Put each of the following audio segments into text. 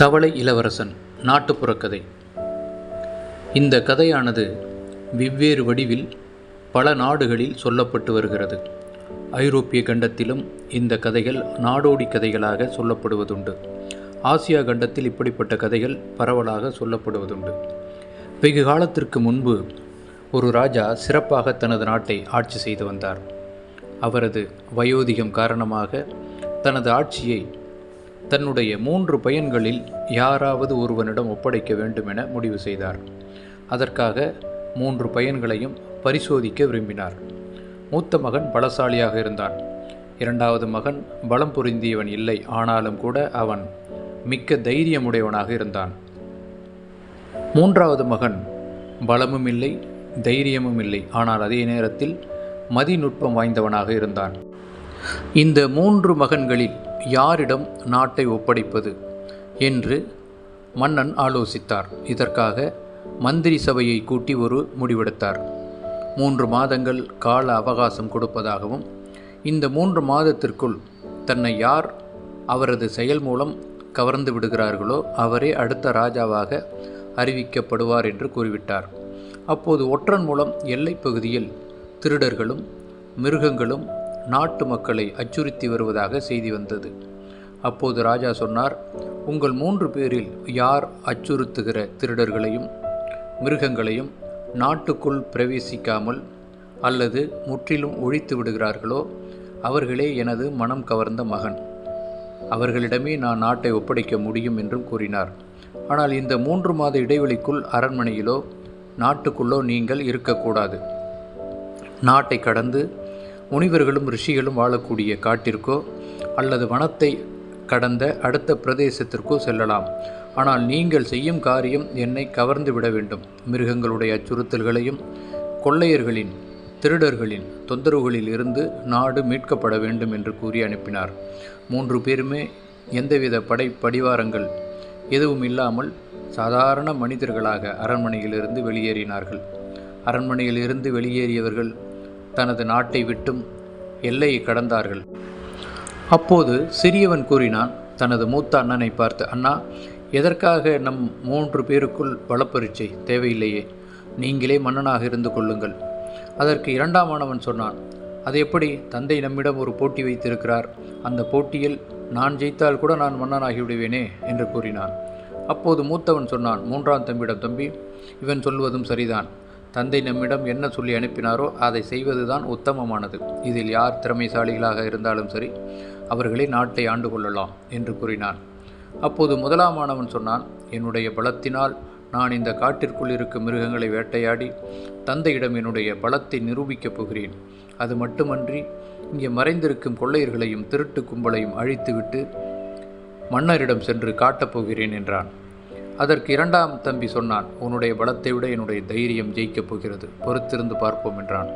தவளை இளவரசன் நாட்டுப்புற கதை. இந்த கதையானது வெவ்வேறு வடிவில் பல நாடுகளில் சொல்லப்பட்டு வருகிறது. ஐரோப்பிய கண்டத்திலும் இந்த கதைகள் நாடோடி கதைகளாக சொல்லப்படுவதுண்டு. ஆசியா கண்டத்தில் இப்படிப்பட்ட கதைகள் பரவலாக சொல்லப்படுவதுண்டு. வெகு காலத்திற்கு முன்பு ஒரு ராஜா சிறப்பாக தனது நாட்டை ஆட்சி செய்து வந்தார். அவரது வயோதிகம் காரணமாக தனது ஆட்சியை தன்னுடைய மூன்று பையன்களில் யாராவது ஒருவனிடம் ஒப்படைக்க வேண்டும் என முடிவு செய்தார். அதற்காக மூன்று பையன்களையும் பரிசோதிக்க விரும்பினார். மூத்த மகன் பலசாலியாக இருந்தான். இரண்டாவது மகன் பலம் பொருந்தியவன் இல்லை ஆனாலும் கூட அவன் மிக்க தைரியமுடையவனாக இருந்தான். மூன்றாவது மகன் பலமும் இல்லை தைரியமும் இல்லை ஆனால் அதே நேரத்தில் மதிநுட்பம் வாய்ந்தவனாக இருந்தான். இந்த மூன்று மகன்களில் யாரிடம் நாட்டை ஒப்படைப்பது? என்று மன்னன் ஆலோசித்தார். இதற்காக மந்திரி சபையை கூட்டி ஒரு முடிவெடுத்தார். மூன்று மாதங்கள் கால அவகாசம் கொடுப்பதாகவும் இந்த மூன்று மாதத்திற்குள் தன்னை யார் அவரது செயல் மூலம் கவர்ந்து விடுகிறார்களோ அவரே அடுத்த ராஜாவாக அறிவிக்கப்படுவார் என்று கூறிவிட்டார். அப்போது ஒற்றன் மூலம் எல்லைப் பகுதியில் திருடர்களும் மிருகங்களும் நாட்டு மக்களை அச்சுறுத்தி வருவதாக செய்தி வந்தது. அப்போது ராஜா சொன்னார் உங்கள் மூன்று பேரில் யார் அச்சுறுத்துகிற திருடர்களையும் மிருகங்களையும் நாட்டுக்குள் பிரவேசிக்காமல் அல்லது முற்றிலும் ஒழித்து விடுகிறார்களோ அவர்களே எனது மனம் கவர்ந்த மகன். அவர்களிடமே நான் நாட்டை ஒப்படைக்க முடியும் என்றும் கூறினார். ஆனால் இந்த மூன்று மாத இடைவெளிக்குள் அரண்மனையிலோ நாட்டுக்குள்ளோ நீங்கள் இருக்கக்கூடாது. நாட்டை கடந்து முனிவர்களும் ரிஷிகளும் வாழக்கூடிய காட்டிற்கோ அல்லது வனத்தை கடந்த அடுத்த பிரதேசத்திற்கோ செல்லலாம். ஆனால் நீங்கள் செய்யும் காரியம் என்னை கவர்ந்து விட வேண்டும். மிருகங்களுடைய அச்சுறுத்தல்களையும் கொள்ளையர்களின் திருடர்களின் தொந்தரவுகளில் இருந்து நாடு மீட்கப்பட வேண்டும் என்று கூறி அனுப்பினார். மூன்று பேருமே எந்தவித படை படிவாரங்கள் எதுவும் இல்லாமல் சாதாரண மனிதர்களாக அரண்மனையிலிருந்து வெளியேறினார்கள். அரண்மனையிலிருந்து வெளியேறியவர்கள் தனது நாட்டை விட்டும் எல்லையை கடந்தார்கள். அப்போது சிறியவன் கூறினான் தனது மூத்த அண்ணனை பார்த்து அண்ணா எதற்காக நம் மூன்று பேருக்குள் பலப்பரீட்சை தேவையில்லையே? நீங்களே மன்னனாக இருந்து கொள்ளுங்கள். அதற்கு இரண்டாமானவன் சொன்னான் அது எப்படி? தந்தை நம்மிடம் ஒரு போட்டி வைத்திருக்கிறார். அந்த போட்டியில் நான் ஜெயித்தால் கூட நான் மன்னனாகி விடுவேனே? என்று கூறினான். அப்போது மூத்தவன் சொன்னான் மூன்றாம் தம்பியிடம் தம்பி இவன் சொல்வதும் சரிதான். தந்தை நம்மிடம் என்ன சொல்லி அனுப்பினாரோ அதை செய்வதுதான் உத்தமமானது. இதில் யார் திறமைசாலிகளாக இருந்தாலும் சரி அவர்களே நாட்டை ஆண்டு கொள்ளலாம் என்று கூறினான். அப்போது முதலாமானவன் சொன்னான் என்னுடைய பலத்தினால் நான் இந்த காட்டிற்குள் இருக்கும் மிருகங்களை வேட்டையாடி தந்தையிடம் என்னுடைய பலத்தை நிரூபிக்கப் போகிறேன். அது மட்டுமன்றி இங்கே மறைந்திருக்கும் கொள்ளையர்களையும் திருட்டு கும்பலையும் அழித்துவிட்டு மன்னரிடம் சென்று காட்டப் போகிறேன் என்றான். அதற்கு இரண்டாம் தம்பி சொன்னான் உன்னுடைய பலத்தை விட என்னுடைய தைரியம் ஜெயிக்கப் போகிறது. பொறுத்திருந்து பார்ப்போம் என்றான்.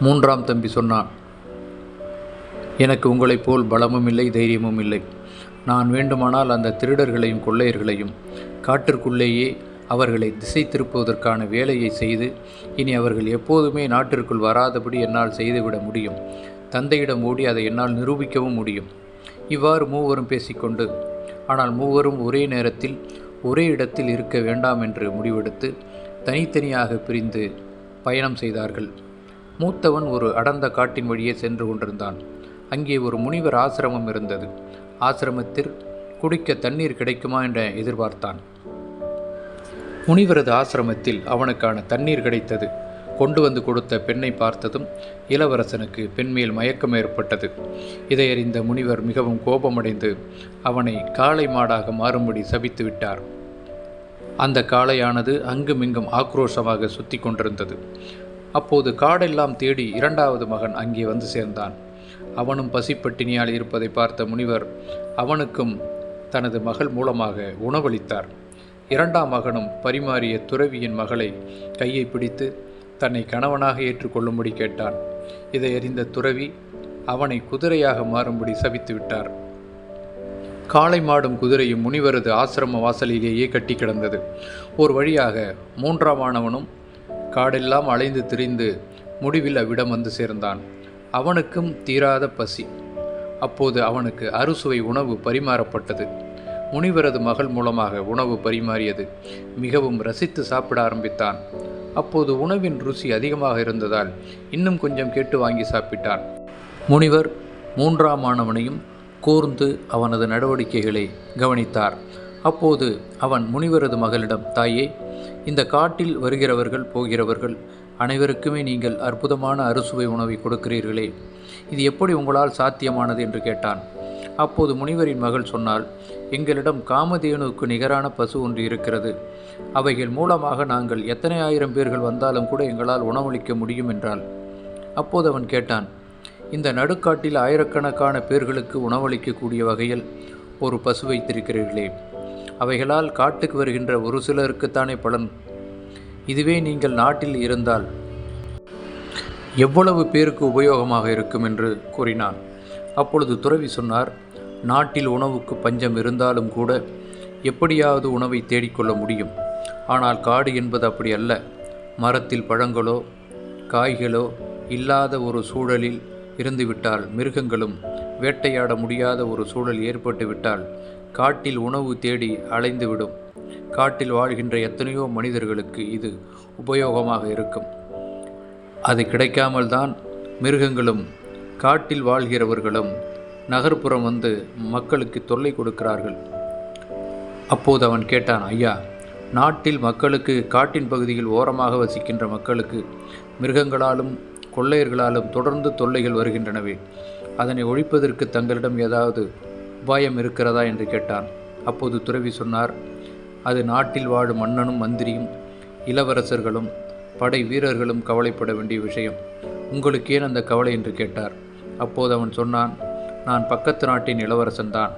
மூன்றாம் தம்பி சொன்னான் எனக்கு உங்களைப் போல் பலமும் இல்லை தைரியமும் இல்லை. நான் வேண்டுமானால் அந்த திருடர்களையும் கொள்ளையர்களையும் காட்டிற்குள்ளேயே அவர்களை திசை திருப்புவதற்கான வேலையை செய்து இனி அவர்கள் எப்போதுமே நாட்டிற்குள் வராதபடி என்னால் செய்துவிட முடியும். தந்தையிடம் ஓடி அதை என்னால் நிரூபிக்கவும் முடியும். இவ்வாறு மூவரும் பேசிக்கொண்டு ஆனால் மூவரும் ஒரே நேரத்தில் ஒரே இடத்தில் இருக்க வேண்டாம் என்று முடிவெடுத்து தனித்தனியாக பிரிந்து பயணம் செய்தார்கள். மூத்தவன் ஒரு அடர்ந்த காட்டின் வழியே சென்று கொண்டிருந்தான். அங்கே ஒரு முனிவர் ஆசிரமம் இருந்தது. ஆசிரமத்தில் குடிக்க தண்ணீர் கிடைக்குமா என்ற எதிர்பார்த்தான். முனிவரது ஆசிரமத்தில் அவனுக்கான தண்ணீர் கிடைத்தது. கொண்டு வந்து கொடுத்த பெண்ணை பார்த்ததும் இளவரசனுக்கு பெண்மேல் மயக்கம் ஏற்பட்டது. இதை அறிந்த முனிவர் மிகவும் கோபமடைந்து அவனை காளை மாடாக மாறும்படி சபித்து விட்டார். அந்த காளையானது அங்குமிங்கும் ஆக்ரோஷமாக சுத்தி கொண்டிருந்தது. அப்போது காடெல்லாம் தேடி இரண்டாவது மகன் அங்கே வந்து சேர்ந்தான். அவனும் பசிப்பட்டினியால் இருப்பதை பார்த்த முனிவர் அவனுக்கும் தனது மகள் மூலமாக உணவளித்தார். இரண்டாம் மகனும் பரிமாறிய துறவியின் மகளை கையை பிடித்து தன்னை கணவனாக ஏற்றுக்கொள்ளும்படி கேட்டான். இதை அறிந்த துறவி அவனை குதிரையாக மாறும்படி சபித்து விட்டார். காளை மாடும் குதிரையும் முனிவரது ஆசிரம வாசலிலேயே கட்டி கிடந்தது. ஒரு வழியாக மூன்றாம் ஆணவனும் காடெல்லாம் அலைந்து திரிந்து முடிவில் அவ்விடம் வந்து சேர்ந்தான். அவனுக்கும் தீராத பசி. அப்போது அவனுக்கு அறுசுவை உணவு பரிமாறப்பட்டது. முனிவரது மகள் மூலமாக உணவு பரிமாறியது. மிகவும் ரசித்து சாப்பிட ஆரம்பித்தான். அப்போது உணவின் ருசி அதிகமாக இருந்ததால் இன்னும் கொஞ்சம் கேட்டு வாங்கி சாப்பிட்டான். முனிவர் மூன்றாம் மாணவனையும் கூர்ந்து அவனது நடவடிக்கைகளை கவனித்தார். அப்போது அவன் முனிவரது மகளிடம் தாயே இந்த காட்டில் வருகிறவர்கள் போகிறவர்கள் அனைவருக்குமே நீங்கள் அற்புதமான அறுசுவை உணவை கொடுக்கிறீர்களே. இது எப்படி உங்களால் சாத்தியமானது? என்று கேட்டான். அப்போது முனிவரின் மகள் சொன்னால் எங்களிடம் காமதேனுவுக்கு நிகரான பசு ஒன்று இருக்கிறது. அவைகள் மூலமாக நாங்கள் எத்தனை ஆயிரம் பேர்கள் வந்தாலும் கூட எங்களால் உணவளிக்க முடியும் என்றாள். அப்போது அவன் கேட்டான் இந்த நடுக்காட்டில் ஆயிரக்கணக்கான பேர்களுக்கு உணவளிக்கக்கூடிய வகையில் ஒரு பசு வைத்திருக்கிறீர்களே. அவைகளால் காட்டுக்கு வருகின்ற ஒரு சிலருக்குத்தானே பலன். இதுவே நீங்கள் நாட்டில் இருந்தால் எவ்வளவு பேருக்கு உபயோகமாக இருக்கும் என்று கூறினான். அப்பொழுது துறவி சொன்னார் நாட்டில் உணவுக்கு பஞ்சம் இருந்தாலும் கூட எப்படியாவது உணவை தேடிக்கொள்ள முடியும். ஆனால் காடு என்பது அப்படி அல்ல. மரத்தில் பழங்களோ காய்களோ இல்லாத ஒரு சூழலில் இருந்துவிட்டால் மிருகங்களும் வேட்டையாட முடியாத ஒரு சூழல் ஏற்பட்டுவிட்டால் காட்டில் உணவு தேடி அலைந்துவிடும். காட்டில் வாழ்கின்ற எத்தனையோ மனிதர்களுக்கு இது உபயோகமாக இருக்கும். அது கிடைக்காமல் தான் மிருகங்களும் காட்டில் வாழ்கிறவர்களும் நகர்ப்புறம் வந்து மக்களுக்கு தொல்லை கொடுக்கிறார்கள். அப்போது அவன் கேட்டான் ஐயா நாட்டில் மக்களுக்கு காட்டின் பகுதியில் ஓரமாக வசிக்கின்ற மக்களுக்கு மிருகங்களாலும் கொள்ளையர்களாலும் தொடர்ந்து தொல்லைகள் வருகின்றனவே. அதனை ஒழிப்பதற்கு தங்களிடம் ஏதாவது உபாயம் இருக்கிறதா? என்று கேட்டான். அப்போது துறவி சொன்னார் அது நாட்டில் வாழும் மன்னனும் மந்திரியும் இளவரசர்களும் படை வீரர்களும் கவலைப்பட வேண்டிய விஷயம். உங்களுக்கு ஏன் அந்த கவலை? என்று கேட்டார். அப்போது அவன் சொன்னான் நான் பக்கத்து நாட்டின் இளவரசன்தான்.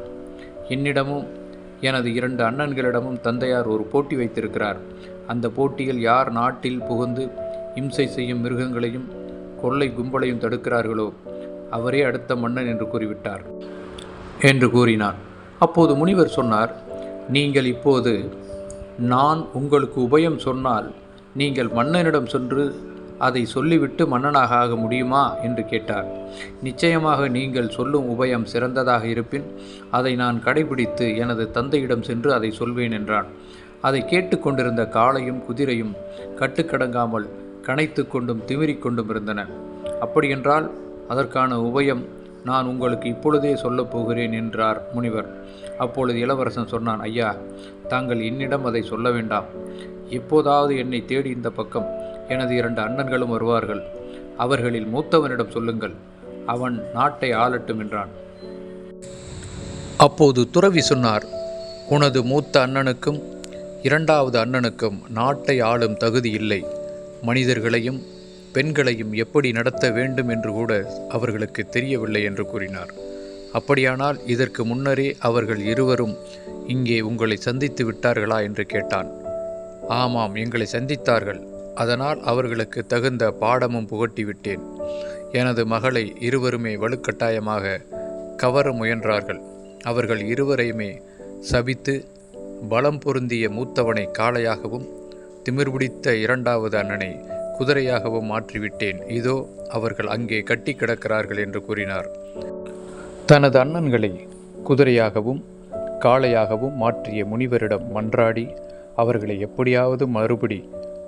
என்னிடமும் எனது இரண்டு அண்ணன்களிடமும் தந்தையார் ஒரு போட்டி வைத்திருக்கிறார். அந்த போட்டியில் யார் நாட்டில் புகுந்து இம்சை செய்யும் மிருகங்களையும் கொள்ளை கும்பலையும் தடுக்கிறார்களோ அவரே அடுத்த மன்னன் என்று கூறிவிட்டார். என்று கூறினார் அப்போது முனிவர் சொன்னார் நீங்கள் இப்போது நான் உங்களுக்கு உபயம் சொன்னால் நீங்கள் மன்னனிடம் சென்று அதை சொல்லிவிட்டு மன்னனாக ஆக முடியுமா? என்று கேட்டார். நிச்சயமாக நீங்கள் சொல்லும் உபயம் சிறந்ததாக இருப்பின் அதை நான் கடைபிடித்து எனது தந்தையிடம் சென்று அதை சொல்வேன் என்றான். அதை கேட்டுக்கொண்டிருந்த காளையும் குதிரையும் கட்டுக்கடங்காமல் கனைத்து கொண்டும் திமிரிக் கொண்டும் இருந்தன. அப்படியென்றால் அதற்கான உபயம் நான் உங்களுக்கு இப்பொழுதே சொல்லப் போகிறேன் என்றார் முனிவர். அப்பொழுது இளவரசன் சொன்னான் ஐயா தாங்கள் என்னிடம் அதை சொல்ல வேண்டாம். எப்போதாவது என்னை தேடி இந்த பக்கம் எனது இரண்டு அண்ணன்களும் வருவார்கள். அவர்களில் மூத்தவனிடம் சொல்லுங்கள். அவன் நாட்டை ஆளட்டும் என்றான். அப்போது துறவி சொன்னார் உனது மூத்த அண்ணனுக்கும் இரண்டாவது அண்ணனுக்கும் நாட்டை ஆளும் தகுதி இல்லை. மனிதர்களையும் பெண்களையும் எப்படி நடத்த வேண்டும் என்று கூட அவர்களுக்கு தெரியவில்லை என்று கூறினார். அப்படியானால் இதற்கு முன்னரே அவர்கள் இருவரும் இங்கே உங்களை சந்தித்து விட்டார்களா? என்று கேட்டான். ஆமாம் எங்களை சந்தித்தார்கள். அதனால் அவர்களுக்கு தகுந்த பாடமும் புகட்டிவிட்டேன். எனது மகளை இருவருமே வலுக்கட்டாயமாக கவர முயன்றார்கள். அவர்கள் இருவரையுமே சபித்து பலம் பொருந்திய மூத்தவனை காளையாகவும் திமிர்பிடித்த இரண்டாவது அண்ணனை குதிரையாகவும் மாற்றிவிட்டேன். இதோ அவர்கள் அங்கே கட்டி கிடக்கிறார்கள் என்று கூறினார். தனது அண்ணன்களை குதிரையாகவும் காளையாகவும் மாற்றிய முனிவரிடம் மன்றாடி அவர்களை எப்படியாவது மறுபடி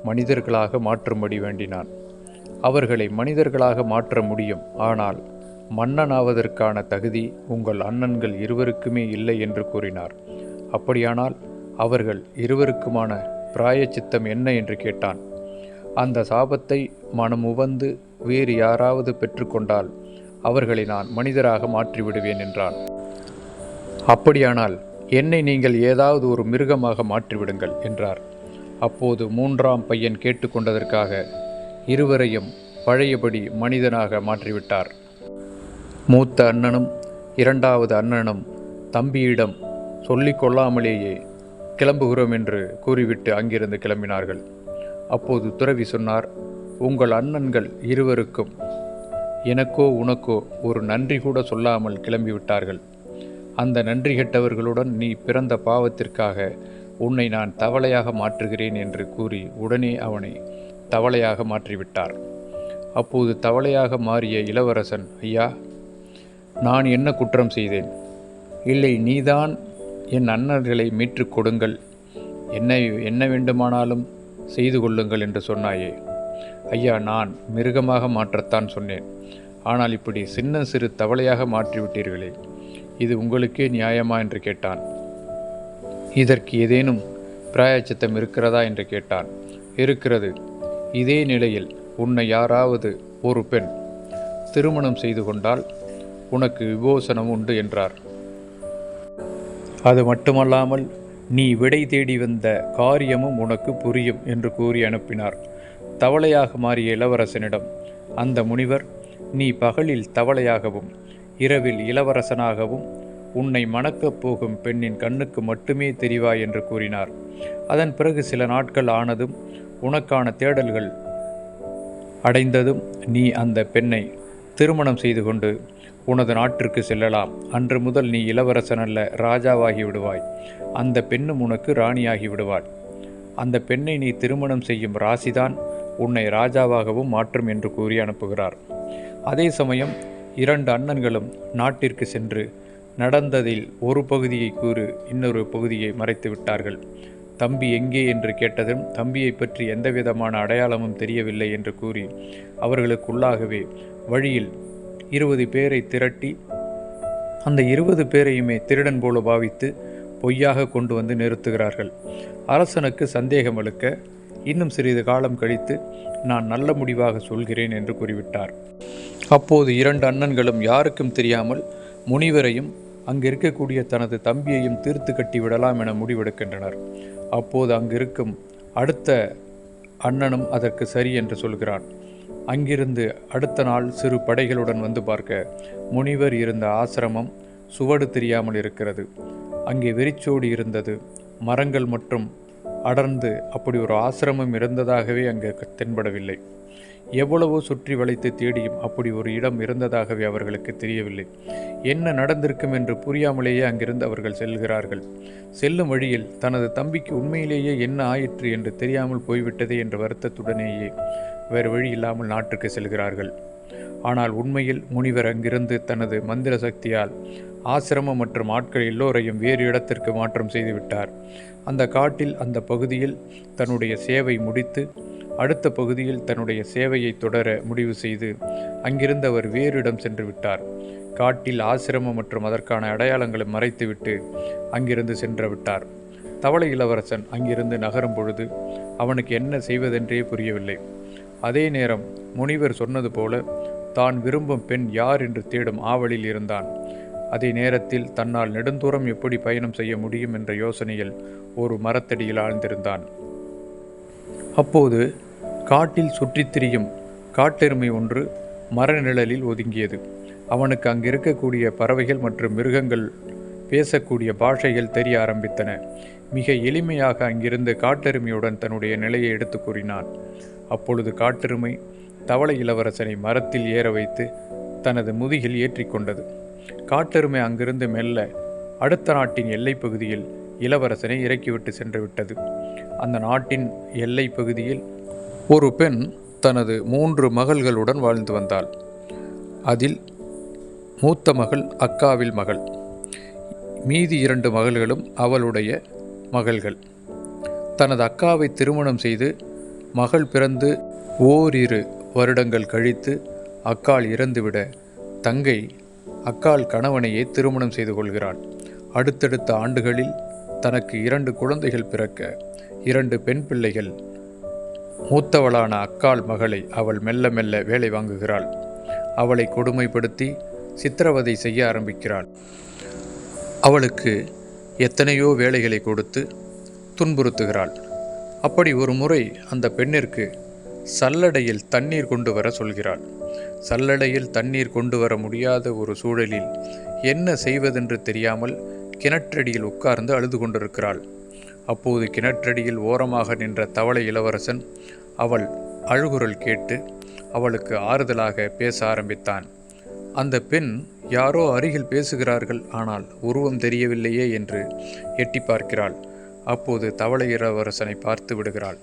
மனிதர்களாக மாற்றும்படி வேண்டினான். அவர்களை மனிதர்களாக மாற்ற முடியும். ஆனால் மன்னனாவதற்கான தகுதி உங்கள் அண்ணன்கள் இருவருக்குமே இல்லை என்று கூறினார். அப்படியானால் அவர்கள் இருவருக்குமான பிராயச்சித்தம் என்ன என்று கேட்டான். அந்த சாபத்தை மனம் உவந்து வேறு யாராவது பெற்றுக்கொண்டால் அவர்களை நான் மனிதராக மாற்றிவிடுவேன் என்றான். அப்படியானால் என்னை நீங்கள் ஏதாவது ஒரு மிருகமாக மாற்றிவிடுங்கள் என்றார். அப்போது மூன்றாம் பையன் கேட்டுக்கொண்டதற்காக இருவரையும் பழையபடி மனிதனாக மாற்றிவிட்டார். மூத்த அண்ணனும் இரண்டாவது அண்ணனும் தம்பியிடம் சொல்லிக் கொள்ளாமலேயே கிளம்புகிறோம் என்று கூறிவிட்டு அங்கிருந்து கிளம்பினார்கள். அப்போது துறவி சொன்னார் உங்கள் அண்ணன்கள் இருவருக்கும் எனக்கோ உனக்கோ ஒரு நன்றி கூட சொல்லாமல் கிளம்பிவிட்டார்கள். அந்த நன்றி கெட்டவர்களுடன் நீ பிறந்த பாவத்திற்காக உன்னை நான் தவளையாக மாற்றுகிறேன் என்று கூறி உடனே அவனை தவளையாக மாற்றிவிட்டார். அப்போது தவளையாக மாறிய இளவரசன் ஐயா நான் என்ன குற்றம் செய்தேன்? இல்லை நீதான் என் அண்ணர்களை மீட்டுக் கொடுங்கள். என்ன என்ன வேண்டுமானாலும் செய்து கொள்ளுங்கள் என்று சொன்னாயே. ஐயா நான் மிருகமாக மாற்றத்தான் சொன்னேன். ஆனால் இப்படி சின்ன சிறு தவளையாக மாற்றிவிட்டீர்களே இது உங்களுக்கே நியாயமா? என்று கேட்டான். இதற்கு ஏதேனும் பிராயச்சித்தம் இருக்கிறதா என்று கேட்டான். இருக்கிறது. இதே நிலையில் உன்னை யாராவது ஒரு பெண் திருமணம் செய்து கொண்டால் உனக்கு விபோசனம் உண்டு என்றார். அது மட்டுமல்லாமல் நீ விடை தேடி வந்த காரியமும் உனக்கு புரியும் என்று கூறி அனுப்பினார். தவளையாக மாறிய இளவரசனிடம் அந்த முனிவர் நீ பகலில் தவளையாகவும் இரவில் இளவரசனாகவும் உன்னை மணக்கப் போகும் பெண்ணின் கண்ணுக்கு மட்டுமே தெரிவாய் என்று கூறினார். அதன் பிறகு சில நாட்கள் ஆனதும் உனக்கான தேடல்கள் அடைந்ததும் நீ அந்த பெண்ணை திருமணம் செய்து கொண்டு உனது நாட்டிற்கு செல்லலாம். அன்று முதல் நீ இளவரசன் அல்ல ராஜாவாகி விடுவாய். அந்த பெண்ணும் உனக்கு ராணியாகி விடுவாள். அந்த பெண்ணை நீ திருமணம் செய்யும் ராசிதான் உன்னை ராஜாவாகவும் மாற்றும் என்று கூறி அனுப்புகிறார். அதே சமயம் இரண்டு அண்ணன்களும் நாட்டிற்கு சென்று நடந்ததில் ஒரு பகுதியை கூறு இன்னொரு பகுதியை மறைத்து விட்டார்கள். தம்பி எங்கே என்று கேட்டதும் தம்பியை பற்றி எந்தவிதமான அடையாளமும் தெரியவில்லை என்று கூறி அவர்களுக்குள்ளாகவே வழியில் இருபது பேரை திரட்டி அந்த இருபது பேரையுமே திருடன் போல பாவித்து பொய்யாக கொண்டு வந்து நிறுத்துகிறார்கள். அரசனுக்கு சந்தேகம் அளிக்க இன்னும் சிறிது காலம் கழித்து நான் நல்ல முடிவாக சொல்கிறேன் என்று கூறிவிட்டார். அப்போது இரண்டு அண்ணன்களும் யாருக்கும் தெரியாமல் முனிவரையும் அங்கு இருக்கக்கூடிய தனது தம்பியையும் தீர்த்து கட்டி விடலாம் என முடிவெடுக்கின்றனர். அப்போது அங்கிருக்கும் அடுத்த அண்ணனும் அதற்கு சரி என்று சொல்கிறான். அங்கிருந்து அடுத்த நாள் சிறு படைகளுடன் வந்து பார்க்க முனிவர் இருந்த ஆசிரமம் சுவடு தெரியாமல் இருக்கிறது. அங்கே வெறிச்சோடி இருந்தது. மரங்கள் மற்றும் அடர்ந்து அப்படி ஒரு ஆசிரமம் இருந்ததாகவே அங்கே தென்படவில்லை. எவ்வளவோ சுற்றி வளைத்து தேடியும் அப்படி ஒரு இடம் இருந்ததாகவே அவர்களுக்கு தெரியவில்லை. என்ன நடந்திருக்கும் என்று புரியாமலேயே அங்கிருந்து அவர்கள் செல்கிறார்கள். செல்லும் வழியில் தனது தம்பிக்கு உண்மையிலேயே என்ன ஆயிற்று என்று தெரியாமல் போய்விட்டதே என்ற வருத்தத்துடனேயே வேறு வழி இல்லாமல் நாட்டுக்கு செல்கிறார்கள். ஆனால் உண்மையில் முனிவர் அங்கிருந்து தனது மந்திர சக்தியால் ஆசிரமம் மற்றும் ஆட்கள் எல்லோரையும் வேறு இடத்திற்கு மாற்றம் செய்துவிட்டார். அந்த காட்டில் அந்த பகுதியில் தன்னுடைய சேவை முடித்து அடுத்த பகுதியில் தன்னுடைய சேவையை தொடர முடிவு செய்து அங்கிருந்து அவர் வேறு இடம் சென்று விட்டார். காட்டில் ஆசிரமம் மற்றும் அதற்கான அடையாளங்களை மறைத்துவிட்டு அங்கிருந்து சென்று விட்டார். தவளை இளவரசன் அங்கிருந்து நகரும் பொழுது அவனுக்கு என்ன செய்வதென்றே புரியவில்லை. அதே நேரம் முனிவர் சொன்னது போல தான் விரும்பும் பெண் யார் என்று தேடும் ஆவலில் இருந்தான். அதே நேரத்தில் தன்னால் நெடுந்தூரம் எப்படி பயணம் செய்ய முடியும் என்ற யோசனையில் ஒரு மரத்தடியில் ஆழ்ந்திருந்தான். அப்போது காட்டில் சுற்றித் திரியும் காட்டெருமை ஒன்று மரநிழலில் ஒதுங்கியது. அவனுக்கு அங்கு இருக்கக்கூடிய பறவைகள் மற்றும் மிருகங்கள் பேசக்கூடிய பாஷைகள் தெரிய ஆரம்பித்தன. மிக எளிமையாக அங்கிருந்து காட்டெருமையுடன் தன்னுடைய நிலையை எடுத்து கூறினான். அப்பொழுது காட்டெருமை தவளை இளவரசனை மரத்தில் ஏற வைத்து தனது முதுகில் ஏற்றிக்கொண்டது காட்டெருமை அங்கிருந்து மெல்ல அடுத்த நாட்டின் எல்லைப் பகுதியில் இளவரசனை இறக்கிவிட்டு சென்று விட்டது. அந்த நாட்டின் எல்லை பகுதியில் ஒரு பெண் தனது மூன்று மகள்களுடன் வாழ்ந்து வந்தாள். அதில் மூத்த மகள் அக்காவில் மகள். மீதி இரண்டு மகள்களும் அவளுடைய மகள்கள். தனது அக்காவை திருமணம் செய்து மகள் பிறந்து ஓரிரு வருடங்கள் கழித்து அக்காள் இறந்துவிட தங்கை அக்காள் கணவனையே திருமணம் செய்து கொள்கிறாள். அடுத்தடுத்த ஆண்டுகளில் தனக்கு இரண்டு குழந்தைகள் பிறக்க இரண்டு பெண் பிள்ளைகள். மூத்தவளான அக்காள் மகளை அவள் மெல்ல மெல்ல வேலை வாங்குகிறாள். அவளை கொடுமைப்படுத்தி சித்திரவதை செய்ய ஆரம்பிக்கிறாள். அவளுக்கு எத்தனையோ வேலைகளை கொடுத்து துன்புறுத்துகிறாள். அப்படி ஒரு முறை அந்த பெண்ணிற்கு சல்லடையில் தண்ணீர் கொண்டு வர சொல்கிறாள். சல்லடையில் தண்ணீர் கொண்டு வர முடியாத ஒரு சூழலில் என்ன செய்வதென்று தெரியாமல் கிணற்றடியில் உட்கார்ந்து அழுது கொண்டிருக்கிறாள். அப்போது கிணற்றடியில் ஓரமாக நின்ற தவளை இளவரசன் அவள் அழுகுரல் கேட்டு அவளுக்கு ஆறுதலாக பேச ஆரம்பித்தான். அந்த பெண் யாரோ அருகில் பேசுகிறார்கள் ஆனால் உருவம் தெரியவில்லையே என்று எட்டி பார்க்கிறாள். அப்போது தவளை இளவரசனை பார்த்து விடுகிறாள்.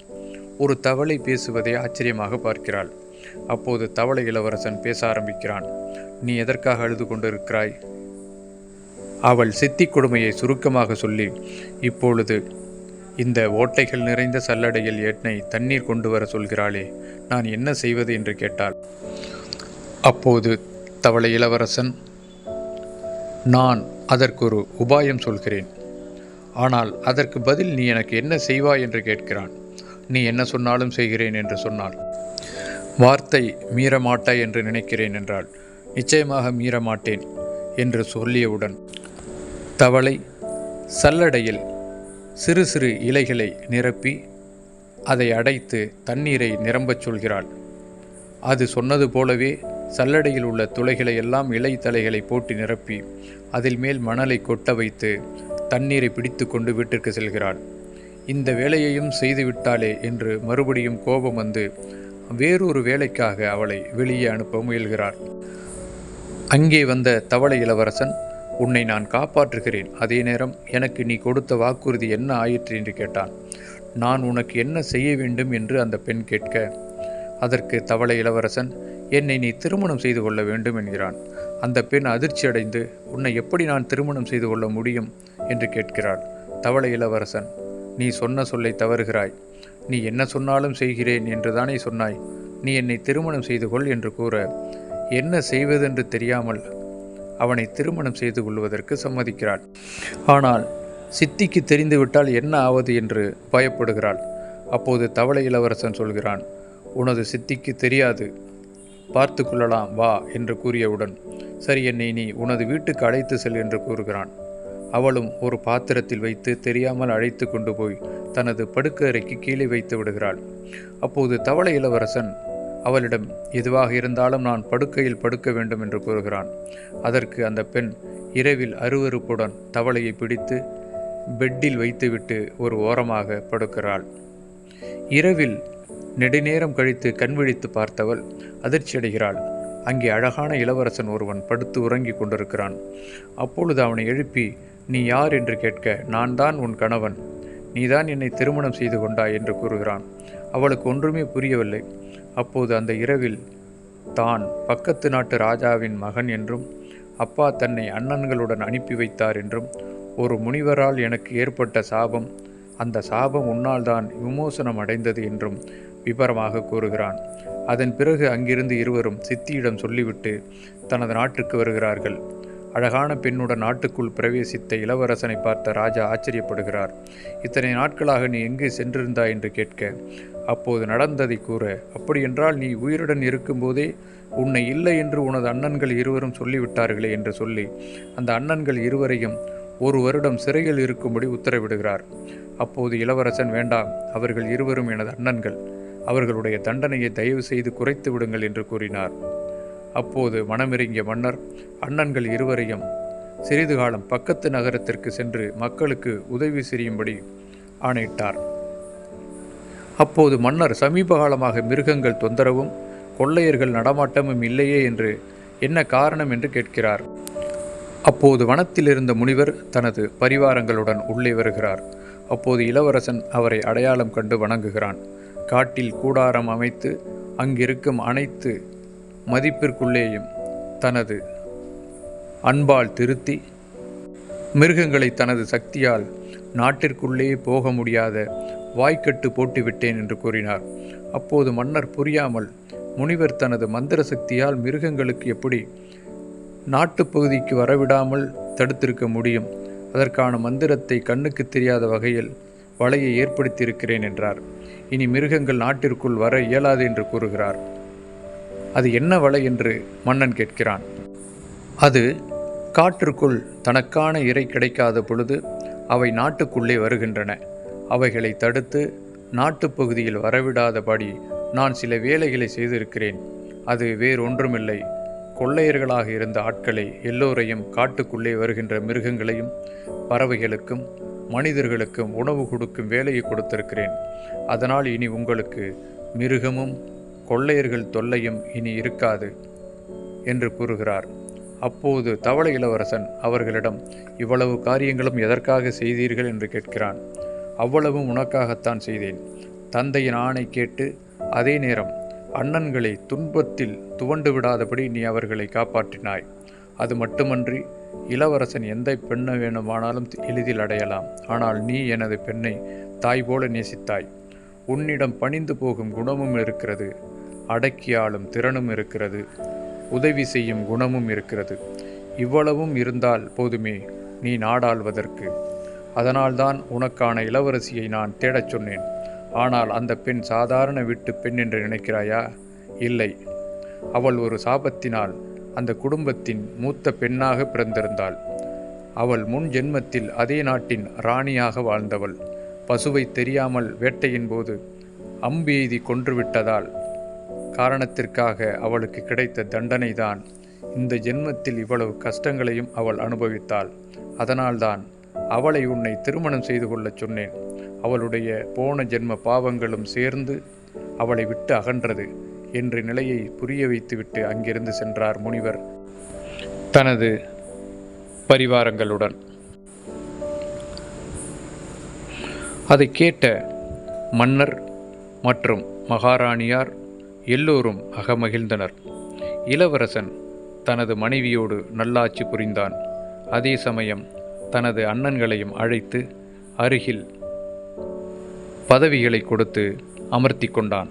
ஒரு தவளை பேசுவதை ஆச்சரியமாக பார்க்கிறாள். அப்போது தவளை இளவரசன் பேச ஆரம்பிக்கிறான். நீ எதற்காக அழுது கொண்டிருக்கிறாய்? அவள் சித்தி கொடுமையை சுருக்கமாக சொல்லி இப்பொழுது இந்த ஓட்டைகள் நிறைந்த சல்லடையில் ஏட்னை தண்ணீர் கொண்டு வர சொல்கிறாளே நான் என்ன செய்வது? என்று கேட்டாள். அப்போது தவளை இளவரசன் நான் அதற்கொரு உபாயம் சொல்கிறேன். ஆனால் அதற்கு பதில் நீ எனக்கு என்ன செய்வாய்? என்று கேட்கிறான். நீ என்ன சொன்னாலும் செய்கிறேன் என்று சொன்னாள். வார்த்தை மீறமாட்டாய் என்று நினைக்கிறேன் என்றாள். நிச்சயமாக மீறமாட்டேன் என்று சொல்லியவுடன் தவளை சல்லடையில் சிறு சிறு இலைகளை நிரப்பி அதை அடைத்து தண்ணீரை நிரம்பச் சொல்கிறாள். அது சொன்னது போலவே சல்லடையில் உள்ள துளைகளை எல்லாம் இலை தலைகளை போட்டு நிரப்பி அதில் மேல் மணலை கொட்ட வைத்து தண்ணீரை பிடித்து கொண்டு வீட்டிற்கு செல்கிறாள். இந்த வேலையையும் செய்துவிட்டாளே என்று மறுபடியும் கோபம் வந்து வேறொரு வேலைக்காக அவளை வெளியே அனுப்ப முயல்கிறார் அங்கே வந்த தவளை இளவரசன் உன்னை நான் காப்பாற்றுகிறேன். அதே நேரம் எனக்கு நீ கொடுத்த வாக்குறுதி என்ன ஆயிற்று என்று கேட்டான். நான் உனக்கு என்ன செய்ய வேண்டும் என்று அந்த பெண் கேட்க அதற்கு தவளை இளவரசன் என்னை நீ திருமணம் செய்து கொள்ள வேண்டும் என்கிறான். அந்த பெண் அதிர்ச்சி அடைந்து உன்னை எப்படி நான் திருமணம் செய்து கொள்ள முடியும்? என்று கேட்கிறாள். தவளை இளவரசன் நீ சொன்ன சொல்லை தவறுகிறாய். நீ என்ன சொன்னாலும் செய்கிறேன் என்று தானே சொன்னாய். நீ என்னை திருமணம் செய்து கொள் என்று கூற என்ன செய்வதென்று தெரியாமல் அவனை திருமணம் செய்து கொள்வதற்கு சம்மதிக்கிறாள். ஆனால் சித்திக்கு தெரிந்துவிட்டால் என்ன ஆவது என்று பயப்படுகிறாள். அப்போது தவளை இளவரசன் சொல்கிறான் உனது சித்திக்கு தெரியாது. பார்த்து கொள்ளலாம் வா என்று கூறியவுடன் சரி என்னை நீ உனது வீட்டுக்கு அழைத்து செல் என்று கூறுகிறான். அவளும் ஒரு பாத்திரத்தில் வைத்து தெரியாமல் அழைத்து கொண்டு போய் தனது படுக்கறைக்கு கீழே வைத்து விடுகிறாள். அப்போது தவளை இளவரசன் அவளிடம் எதுவாக இருந்தாலும் நான் படுக்கையில் படுக்க வேண்டும் என்று கூறுகிறான். அதற்கு அந்த பெண் இரவில் அருவறுப்புடன் தவளையை பிடித்து பெட்டில் வைத்துவிட்டு ஒரு ஓரமாக படுக்கிறாள். இரவில் நெடுநேரம் கழித்து கண்விழித்து பார்த்தவள் அதிர்ச்சியடைகிறாள் அங்கே அழகான இளவரசன் ஒருவன் படுத்து உறங்கிக் கொண்டிருக்கிறான். அப்பொழுது அவனை எழுப்பி நீ யார் என்று கேட்க நான் தான் உன் கணவன். நீதான் என்னை திருமணம் செய்து கொண்டாய் என்று கூறுகிறான். அவளுக்கு ஒன்றுமே புரியவில்லை. அப்போது அந்த இரவில் தான் பக்கத்து நாட்டு ராஜாவின் மகன் என்றும் அப்பா தன்னை அண்ணன்களுடன் அனுப்பி வைத்தார் என்றும் ஒரு முனிவரால் எனக்கு ஏற்பட்ட சாபம் அந்த சாபம் உன்னால் தான் விமோசனம் அடைந்தது என்றும் விபரமாக கூறுகிறான். அதன் பிறகு அங்கிருந்து இருவரும் சித்தியிடம் சொல்லிவிட்டு தனது நாட்டுக்கு வருகிறார்கள். அழகான பெண்ணுடன் நாட்டுக்குள் பிரவேசித்த இளவரசனை பார்த்த ராஜா ஆச்சரியப்படுகிறார். இத்தனை நாட்களாக நீ எங்கே சென்றிருந்தாய்? என்று கேட்க அப்போது நடந்ததை கூற. அப்படியென்றால் நீ உயிருடன் இருக்கும்போதே உன்னை இல்லை என்று உனது அண்ணன்கள் இருவரும் சொல்லிவிட்டார்களே என்று சொல்லி அந்த அண்ணன்கள் இருவரையும் ஒரு வருடம் சிறையில் இருக்கும்படி உத்தரவிடுகிறார். அப்போது இளவரசன் வேண்டாம் அவர்கள் இருவரும் எனது அண்ணன்கள். அவர்களுடைய தண்டனையை தயவு செய்து குறைத்து விடுங்கள் என்று கூறினார். அப்போது மனமிறங்கிய மன்னர் அண்ணன்கள் இருவரையும் சிறிது காலம் பக்கத்து நகரத்திற்கு சென்று மக்களுக்கு உதவி செய்யும்படி ஆணையிட்டார். அப்போது மன்னர் சமீப காலமாக மிருகங்கள் தொந்தரவும் கொள்ளையர்கள் நடமாட்டமும் இல்லையே என்று என்ன காரணம் என்று கேட்கிறார். அப்போது வனத்தில் இருந்த முனிவர் தனது பரிவாரங்களுடன் உள்ளே வருகிறார். அப்போது இளவரசன் அவரை அடையாளம் கண்டு வணங்குகிறான். காட்டில் கூடாரம் அமைத்து அங்கிருக்கும் அனைத்து மதிப்பிற்குள்ளேயும் தனது அன்பால் திருத்தி மிருகங்களை தனது சக்தியால் நாட்டிற்குள்ளே போக முடியாத வாய்க்கட்டு போட்டுவிட்டேன் என்று கூறினார். அப்போது மன்னர் புரியாமல் முனிவர் தனது மந்திர சக்தியால் மிருகங்களுக்கு எப்படி நாட்டுப்பகுதிக்கு வரவிடாமல் தடுத்திருக்க முடியும்? அதற்கான மந்திரத்தை கண்ணுக்கு தெரியாத வகையில் வலையை ஏற்படுத்தியிருக்கிறேன் என்றார். இனி மிருகங்கள் நாட்டிற்குள் வர இயலாது என்று கூறுகிறார். அது என்ன வலை என்று மன்னன் கேட்கிறான். அது காற்றுக்குள் தனக்கான இறை கிடைக்காத பொழுது அவை நாட்டுக்குள்ளே வருகின்றன. அவைகளை தடுத்து நாட்டுப்பகுதியில் வரவிடாதபடி நான் சில வேலைகளை செய்திருக்கிறேன். அது வேறொன்றுமில்லை. கொள்ளையர்களாக இருந்த ஆட்களை எல்லோரையும் காட்டுக்குள்ளே வருகின்ற மிருகங்களையும் பறவைகளுக்கும் மனிதர்களுக்கும் உணவு கொடுக்கும் வேலையை கொடுத்திருக்கிறேன். அதனால் இனி உங்களுக்கு மிருகமும் கொள்ளையர்கள் தொல்லையும் இனி இருக்காது என்று கூறுகிறார். அப்போது தவளை இளவரசன் அவர்களிடம் இவ்வளவு காரியங்களும் எதற்காக செய்தீர்கள்? என்று கேட்கிறான். அவ்வளவும் உனக்காகத்தான் செய்தேன். தந்தையின் ஆணை கேட்டு அதே நேரம் அண்ணன்களை துன்பத்தில் துவண்டு விடாதபடி நீ அவர்களை காப்பாற்றினாய். அது மட்டுமன்றி இளவரசன் எந்த பெண்ணை வேணுமானாலும் எளிதில் அடையலாம். ஆனால் நீ எனது பெண்ணை தாய் போல நேசித்தாய். உன்னிடம் பணிந்து போகும் குணமும் இருக்கிறது. அடக்கியாளும் திறனும் இருக்கிறது. உதவி செய்யும் குணமும் இருக்கிறது. இவ்வளவும் இருந்தால் போதுமே நீ நாடாள்வதற்கு. அதனால்தான் உனக்கான இளவரசியை நான் தேடச் சொன்னேன். ஆனால் அந்த பெண் சாதாரண வீட்டு பெண் என்று நினைக்கிறாயா? இல்லை. அவள் ஒரு சாபத்தினால் அந்த குடும்பத்தின் மூத்த பெண்ணாக பிறந்திருந்தாள். அவள் முன் ஜென்மத்தில் அதே நாட்டின் ராணியாக வாழ்ந்தவள். பசுவை தெரியாமல் வேட்டையின் போது அம்பு எய்தி கொன்றுவிட்டதால் காரணத்திற்காக அவளுக்கு கிடைத்த தண்டனைதான். இந்த ஜென்மத்தில் இவ்வளவு கஷ்டங்களையும் அவள் அனுபவித்தாள். அதனால்தான் அவளை உன்னை திருமணம் செய்து கொள்ளச் சொன்னேன். அவளுடைய போன ஜென்ம பாவங்களும் சேர்ந்து அவளை விட்டு அகன்றது என்ற நிலையை புரிய வைத்துவிட்டு அங்கிருந்து சென்றார் முனிவர். தனது பரிவாரங்களுடன். அதை கேட்ட மன்னர் மற்றும் மகாராணியார் எல்லோரும் அகமகிழ்ந்தனர். இளவரசன் தனது மனைவியோடு நல்லாட்சி புரிந்தான். அதே சமயம் தனது அண்ணன்களையும் அழைத்து அருகில் பதவிகளை கொடுத்து அமர்த்தி கொண்டான்.